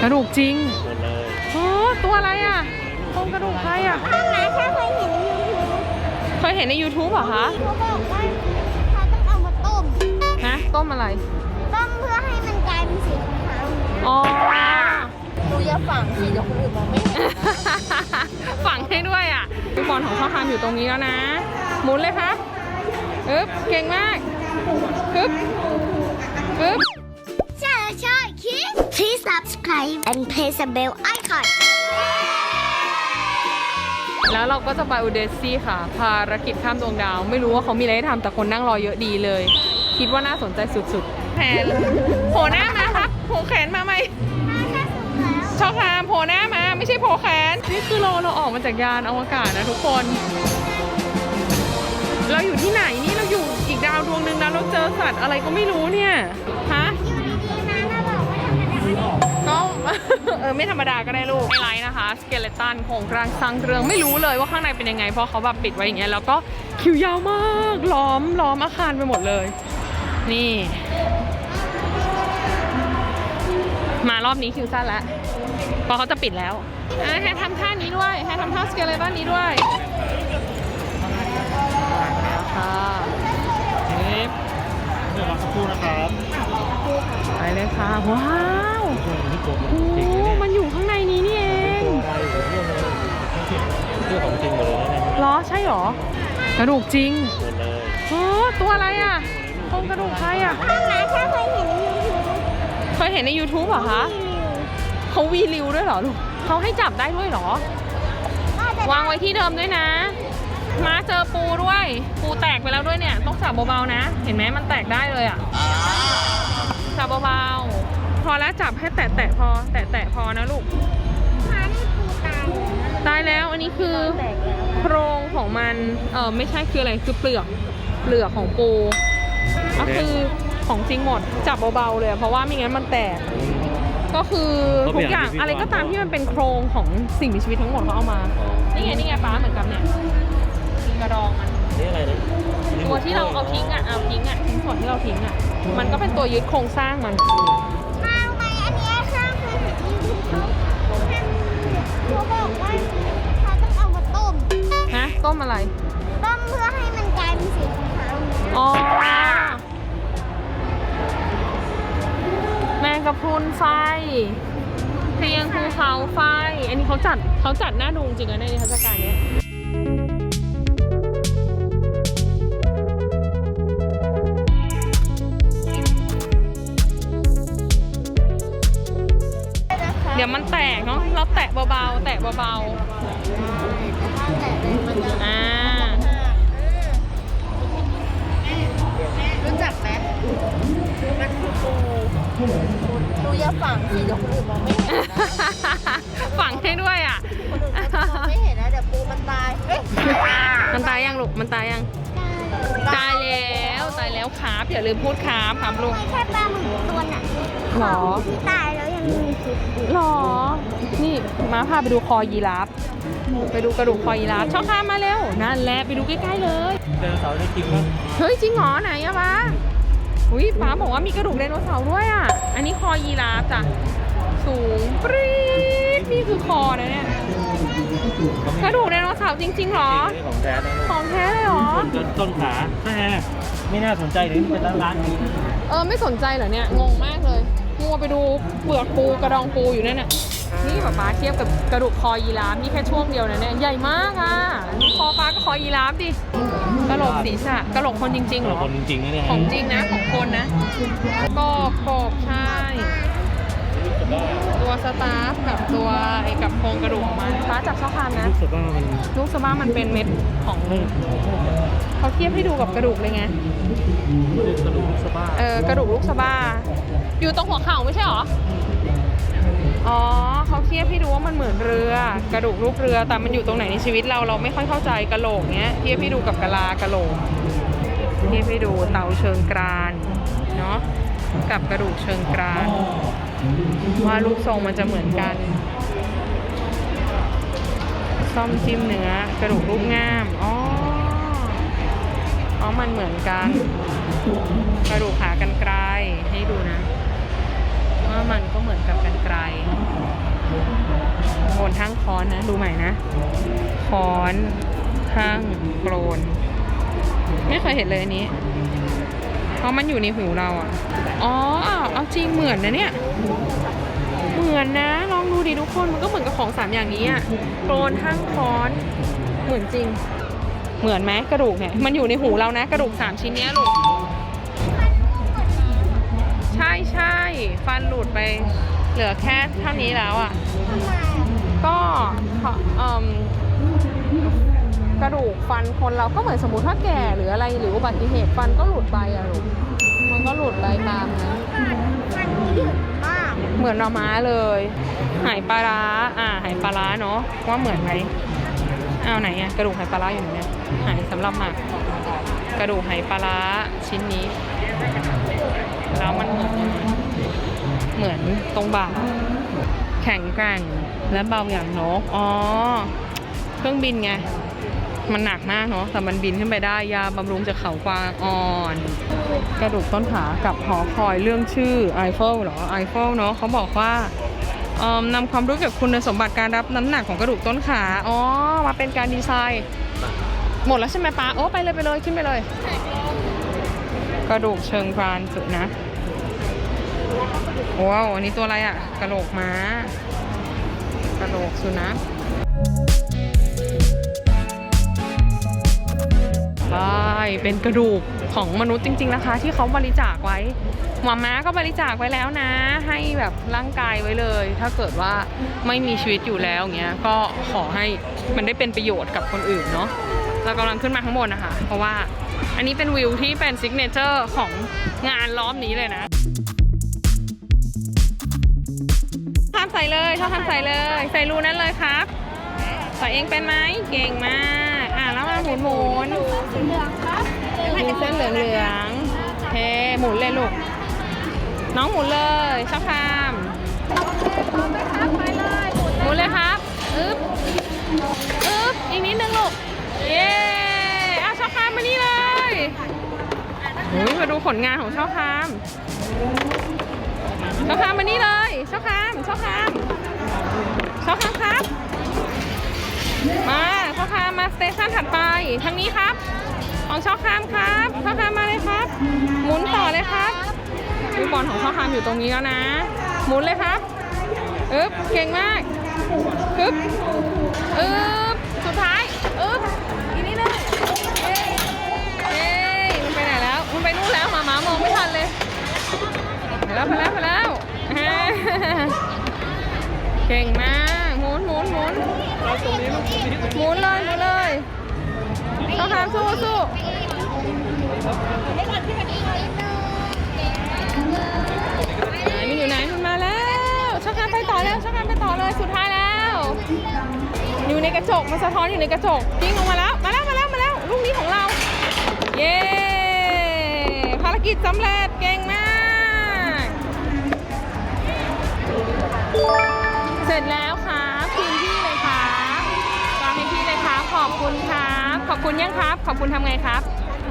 กระดูกจริงหมดเลยโอ้ตัวอะไรอะโครงกระดูกใครอะข้างนะแค่เคยเห็นในยูทูบเคยเห็นใน YouTube เหรอคะเขาบอกว่าเขาต้องเอามาต้ม ฮะต้มอะไร ต้มเพื่อให้มันกลายเป็นสีขาวอ๋อ ดูอย่าฝังสิเดี๋ยวคนอื่นมองไม่เห็นฝังให้ด้วยอะลูกบอลของข้าวคามอยู่ตรงนี้แล้วนะ หมุนเลยครับอึ๊บเก่งมากอึ๊บอึ๊บ ใช่ใช่คิด Please subscribe and press the bell icon แล้วเราก็จะไปอุเดซี่ค่ะ ภารกิจข้ามดวงดาว ไม่รู้ว่าเขามีอะไรให้ทำแต่คนนั่งรอเยอะดีเลย คิดว่าน่าสนใจสุดๆแผนโผล่หน้ามาครับโผล่แขนมาไหมชอบคามโผล่หน้ามา ไม่ใช่โผล่แขนนี่คือเราเราออกมาจากยานอวกาศนะทุกคน เราอยู่ที่ไหนนี่เราอยู่อีกดาวดวงหนึ่งนะเราเจอสัตว์อะไรก็ไม่รู้เนี่ยฮะ ได้ก็เออไม่ธรรมดาก็ได้ลูกไม่ไรนะคะ สเกเลตันโครงร่างสร้างเรื่องไม่รู้เลยว่าข้างในเป็นยังไง เพราะเขาแบบปิดไว้อย่างเงี้ยแล้วก็คิวยาวมากล้อมล้อมอาคารไปหมดเลย นี่ มารอบนี้คิวสั้นแล้วเพราะเขาจะปิดแล้วอะให้ทำท่านี้ด้วยให้ทำท่าสเกเลตันนี้ด้วยแล้วค่ะนี่เดี๋ยวรอสักครู่นะครับไปเลยค่ะว้า วนี่ตัวโอ้มันอยู่ข้างในนี้นี่เองได้อยู่เรื่องเลยเรื่องของจริงหมดเลยนะเนี่ยเหรอใช่เหรอกระดูกจริงหมดเลยโอ้ตัวอะไรอะโครงกระดูกใครอะข้างนะแค่เคยเห็นในยูทูบเคยเห็นใน YouTube เหรอคะเขาวีริวด้วยเหรอลูกเขาให้จับได้ด้วยเหรอ วางไว้ที่เดิมด้วยนะมาเจอปูด้วย ปูแตกไปแล้วด้วยเนี่ย ต้องจับเบาๆนะ เห็นไหมมันแตกได้เลยอะจับเบาๆพ อแล้วจับให้แตะๆพอ แตะๆพอนะลูกมานี่ปูตายตายแล้วอันนี้คือแตกแล้วโครงของมัน เออไม่ใช่คืออะไรคือเปลือกเปลือกของปูก็คือของจริงหมดจับเบาๆเลยอะเพราะว่าไม่งั้นมันแตก ก็คือทุกอย่างอะไรก็ตามที่มันเป็นโครงของสิ่งมีชีวิตทั้งหมดเขาเอามานี่ไงนี่ไงป้าเหมือนกับเนี่ยกระดองมันนี่อะไรนะตัวที่เราเอาทิ้งอะเอาทิ้งอะทิ้งส่วนที่เราทิ้งอะมันก็เป็นตัวยึดโครงสร้างมัน เขาบอกว่าเขาต้องเอามาต้ม ฮะต้มอะไร ต้มเพื่อให้มันกลายเป็นสีขาวอ๋อ แมงกะพรุนไฟ เพียงภูเขาไฟ อันนี้เขาจัดเขาจัดหน้าดูจริงๆนะในนิทรรศการเนี้ยเดี๋ยวมันแตกเนาะเราแตะ เบาๆ แตะเบาๆอ่ารู้จักไหมมันคือปูดูอย่าฝังสิเดี๋ยวคนอื่นมองไม่เห็นนะฝังให้ด้วยอะ คนอื่นมองไม่เห็นนะเดี๋ยวปูมันตายเอ้ยมันตายยังลูก มันตายยัง ตายแล้วตายแล้วครับอย่าลืมพูดครับครับลูก ไม่แค่ปลาหมึกตัวน่ะหรอ ที่ตายแล้ว หรอ นี่มาพาไปดูคอยีราฟ ไปดูกระดูกคอยีราฟช่องข้ามมาเร็ว นั่นแหละไปดูใกล้ๆเลย เจอเสาร์ได้จริงปะเฮ้ยจริงเหรอไหนอะป้าอุ้ยป้าบอกว่ามีกระดูกไดโนเสาร์ด้วยอะอันนี้คอยีราฟจ้ะ สูงปรี๊ดนี่คือคอนะเนี่ย กระดูกไดโนเสาร์จริงๆเหรอนี่ของแท้นะของแท้เลยเหรอต้นต้นขาแม่ไม่น่าสนใจหรือเป็นร้านร้านนี้เออไม่สนใจเหรอเนี่ย งงมากเลย งัวไปดูเปลือกปูกระดองปูอยู่นั่นน่ะนี่ป๊าป๊าเทียบกับกระดูกคอยีราฟนี่แค่ช่วงเดียวนะเนี่ยใหญ่มากอะดูคอฟ้ากับคอยีราฟดิกระโหลกศีรษะกระโหลกคนจริงๆเหรอคนจริงๆนะเนี่ยของจริงนะของคนนะกบกบใช่ตัวสตาฟกับตัวไอ้กับโครงกระดูกของมันฟ้าจับช่อคามนะรู้สึกว่ามันลูกสะบ้ามันเป็นเม็ดของไม่เขาเทียบให้ดูกับกระดูกเลยไงไม่ได้กระดูกสะบ้าเออกระดูกลูกสะบ้า อยู่ตรงหัวเข่าไม่ใช่หรอ อ๋อเขาเทียบให้ดูว่ามันเหมือนเรือ กระดูกรูปเรือ แต่มันอยู่ตรงไหนในชีวิตเราเราไม่ค่อยเข้าใจกระโหลกเนี้ยเทียบให้ดูกับกะลากระโหลกเทียบให้ดูเตาเชิงกรานเนาะกับกระดูกเชิงกรานว่ารูปทรงมันจะเหมือนกันซ่อมจิ้มเนื้อกระดูกรูปงามอ๋ออ๋อมันเหมือนกัน กระดูกขากันไกลให้ดูนะ ว่ามันก็เหมือนกับกันไกลนทั้งคอนะ ดูใหม่นะค้อนข้างโกรนไม่เคยเห็นเลยอันนี้ เพราะมันอยู่ในหูเราอะ อ๋อ เอาจริงเหมือนนะเนี่ย เหมือนนะ ลองดูดิทุกคน มันก็เหมือนกับของสามอย่างนี้อะโกรนข้งค้อน เหมือนจริง เหมือนไหมกระดูกเนี่ย มันอยู่ในหูเรานะ กระดูกสามชิ้นเนี้ยลูก ฟันหลุดไปเหลือแค่เท่านี้แล้วอะทำไมก็เพราะเอิ่มกระดูกฟันคนเราก็เหมือนสมมติถ้าแก่หรืออะไรหรืออุบัติเหตุฟันก็หลุดไปอะลูกมันก็หลุดไปตามนั้นมันหยุดมากเหมือนหน่อม้าเลย หายปลาร้าอ่าหายปลาร้าเนาะว่าเหมือนไหมเอาไหนอะกระดูกหายปลาร้าอยู่ไหนเนี่ยหายสำหรับหมักกระดูกหายปลาร้าชิ้นนี้ แล้วมันเหมือนยังไง เหมือนตรงบ่าแข็งแกร่งและเบาอย่างนก อ๋อ เครื่องบินไง มันหนักมากเนาะ แต่มันบินขึ้นไปได้ ยาบำรุงจากเขากวางอ่อน กระดูกต้นขากับหอคอยเรื่องชื่อไอเฟลหรอไอเฟลเนาะเขาบอกว่าเอิ่มนำความรู้เกี่ยวกับคุณสมบัติการรับน้ำหนักของกระดูกต้นขา อ๋อ มาเป็นการดีไซน์ หมดแล้วใช่ไหมป้าโอ้ไปเลยไปเลยขึ้นไปเลย กระดูกเชิงกรานสุดนะ ว้าวอันนี้ตัวอะไรอะกระโหลกม้ากระโหลกสุนัขใช่เป็นกระดูกของมนุษย์จริง ๆนะคะ ที่เขาบริจาคไว้หมาม้าก็บริจาคไว้แล้วนะ ให้แบบร่างกายไว้เลย ถ้าเกิดว่าไม่มีชีวิตอยู่แล้วเงี้ยก็ขอให้มันได้เป็นประโยชน์กับคนอื่นเนาะเรากำลังขึ้นมาข้างบนนะคะ เพราะว่าอันนี้เป็นวิวที่เป็นซิกเนเจอร์ของงานล้อมนี้เลยนะ ข้ามใส่เลยชอบข้ามใส่เลย ใส่รูนั้นเลยครับ ใส่เองเป็นไหมเก่งมาก อะแล้วมาหมุนหมุนสีเหลืองครับมีเส้นเหลืองเหลืองๆเฮ้หมุนเลยลูก น้องหมุนเลยชอบข้ามไปเลยหมุนเลยครับอึ๊บอึ๊บอีกนิดนึงลูกเย้อะชอบข้ามมานี่เลยโอ้ยมาดูผลงานของชอบข้ามชอบข้ามมานี่เลย ชอบข้ามชอบข้ามชอบข้ามครับ มาชอบข้ามมาสเตชันถัดไปทางนี้ครับ ของชอบข้ามครับชอบข้ามมาเลยครับ หมุนต่อเลยครับลูกบอลของชอบข้ามอยู่ตรงนี้แล้วนะ หมุนเลยครับอึ๊บเก่งมากอึ๊บอึ๊บสุดท้ายอึ๊บอีกนิดนึงเย้เย้มันไปไหนแล้วมันไปนู่นแล้วหมาหมามองไม่ทันเลยไปแล้วไปแล้วไปแล้ว เก่งมากหมุนหมุนหมุนหมุนเลยหมุนเลยต้องทำสู้สู้ไหนมันอยู่ไหนมันมาแล้วช่างการไปต่อแล้วช่างการไปต่อเลยสุดท้ายแล้ว อยู่ในกระจกมันสะท้อนอยู่ในกระจกกิ้งลงมาแล้วมาแล้วมาแล้วมาแล้วลูกนี้ของเรา เย้ภารกิจสำเร็จเก่งมาก เสร็จแล้วครับคืนที่เลยครับวางให้พี่เลยครับ ขอบคุณครับ ขอบคุณยังครับ ขอบคุณทำไงครับ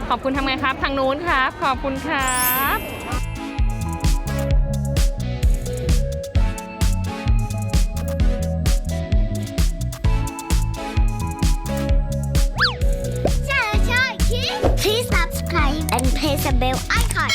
ขอบคุณทำไงครับ ทางนู้นครับ ขอบคุณครับใช่ใช่คิด Please subscribe and press the bell icon.